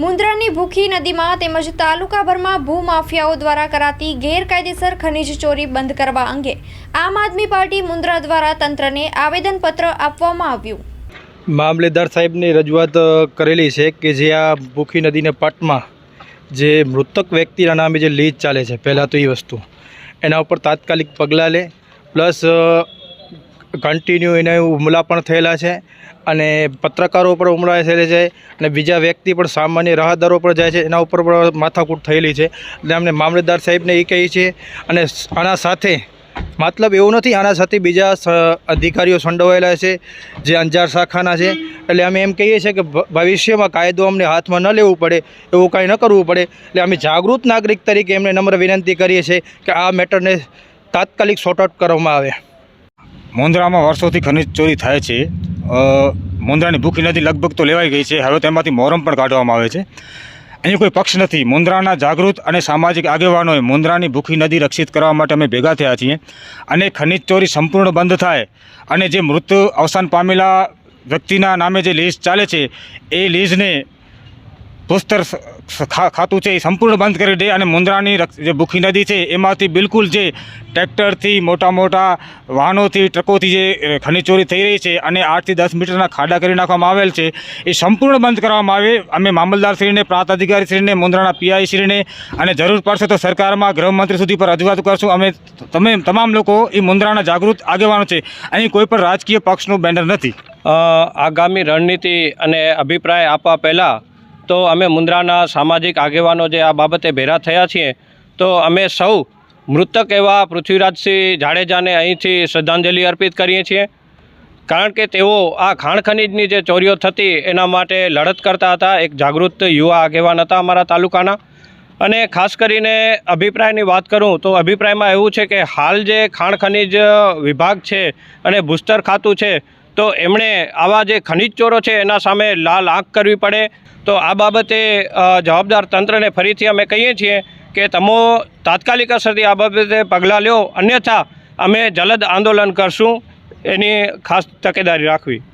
મુન્દ્રાની ભૂખી નદીમાં તેમજ તાલુકાભરમાં ભૂમાફિયાઓ દ્વારા કરાતી ગેરકાયદેસર ખનીજ ચોરી બંધ કરવા અંગે આમ આદમી પાર્ટી મુન્દ્રા દ્વારા તંત્રને આવેદનપત્ર આપવામાં આવ્યું. મામલેદાર સાહેબની રજૂઆત કરેલી છે કે જે આ ભૂખી નદીના પાટમાં જે મૃતક વ્યક્તિના નામે જે લીજ ચાલે છે, પહેલાં તો એ વસ્તુ. એના ઉપર તાત્કાલિક પગલાં લે, પ્લસ કન્ટિન્યુ એને હુમલા પણ થયેલા છે અને પત્રકારો પર હુમલા થયેલા છે અને બીજા વ્યક્તિ પણ સામાન્ય રાહદારો પર જાય છે, એના ઉપર પણ માથાકૂટ થયેલી છે. એટલે અમને મામલેદાર સાહેબને એ કહીએ છીએ અને આના સાથે મતલબ એવું નથી, આના સાથે બીજા અધિકારીઓ સંડોવાયેલા છે, જે અંજાર શાખાના છે. એટલે અમે એમ કહીએ છીએ કે ભવિષ્યમાં કાયદો અમને હાથમાં ન લેવું પડે, એવું કાંઈ ન કરવું પડે. એટલે અમે જાગૃત નાગરિક તરીકે એમને નમ્ર વિનંતી કરીએ છીએ કે આ મેટરને તાત્કાલિક સોર્ટ આઉટ કરવામાં આવે. મુંદ્રામાં વર્ષોથી ખનિજ ચોરી થાય છે. મુંદ્રાની ભૂખી નદી લગભગ તો લેવાઈ ગઈ છે. હવે તેમાંથી મોરમ પણ કાઢવામાં આવે છે. અહીં કોઈ પક્ષ નથી. મુંદ્રાના જાગૃત અને સામાજિક આગેવાનોએ મુંદ્રાની ભૂખી નદી રક્ષિત કરવા માટે અમે ભેગા થયા છીએ અને ખનિજ ચોરી સંપૂર્ણ બંધ થાય અને જે મૃત અવસાન પામેલા વ્યક્તિના નામે જે લીઝ ચાલે છે, એ લીઝને ભૂસ્તર ખાતું છે, એ સંપૂર્ણ બંધ કરી દે અને રક્ષ- જે ભૂખી નદી છે, એમાંથી બિલકુલ જે ટ્રેક્ટરથી મોટા મોટા વાહનોથી, ટ્રકોથી જે ખનીચોરી થઈ રહી છે અને આઠથી દસ મીટરના ખાડા કરી નાખવામાં આવેલ છે, એ સંપૂર્ણ બંધ કરવામાં આવે. અમે મામલદારશ્રીને, પ્રાંત અધિકારીશ્રીને મુન્દ્રાના પીઆઈશ્રીને અને જરૂર પડશે તો સરકારમાં ગૃહમંત્રી સુધી પર રજૂઆત કરશું. અમે તમે તમામ લોકો એ મુન્દ્રાના જાગૃત આગેવાનો છે. અહીં કોઈ પણ રાજકીય પક્ષનું બેનર નથી. આગામી રણનીતિ અને અભિપ્રાય આપવા પહેલાં તો અમે મુન્દ્રાના સામાજિક આગેવાનો જે આ બાબતે ભેરા થયા છીએ, તો અમે સૌ મૃતક એવા પૃથ્વીરાજસિંહ જાડેજાને અહીંથી શ્રદ્ધાંજલિ અર્પિત કરીએ છીએ. કારણ કે તેઓ આ ખાણ ખનીજની જે ચોરીઓ થતી એના માટે લડત કરતા હતા, એક જાગૃત યુવા આગેવાન હતા અમારા તાલુકાના. અને ખાસ કરીને અભિપ્રાયની વાત કરું તો અભિપ્રાયમાં એવું છે કે હાલ જે ખાણ ખનીજ વિભાગ છે અને ભૂસ્તર ખાતું છે તો એમણે આવા જે ખનિજ ચોરો છે એના સામે લાલ આંખ કરવી પડે. તો આ બાબતે જવાબદાર તંત્રને ફરીથી અમે કહીએ છીએ કે તમો તાત્કાલિક અસરથી આ બાબતે પગલાં લ્યો. અન્યથા અમે જલદ આંદોલન કરશું. એની ખાસ તકેદારી રાખવી.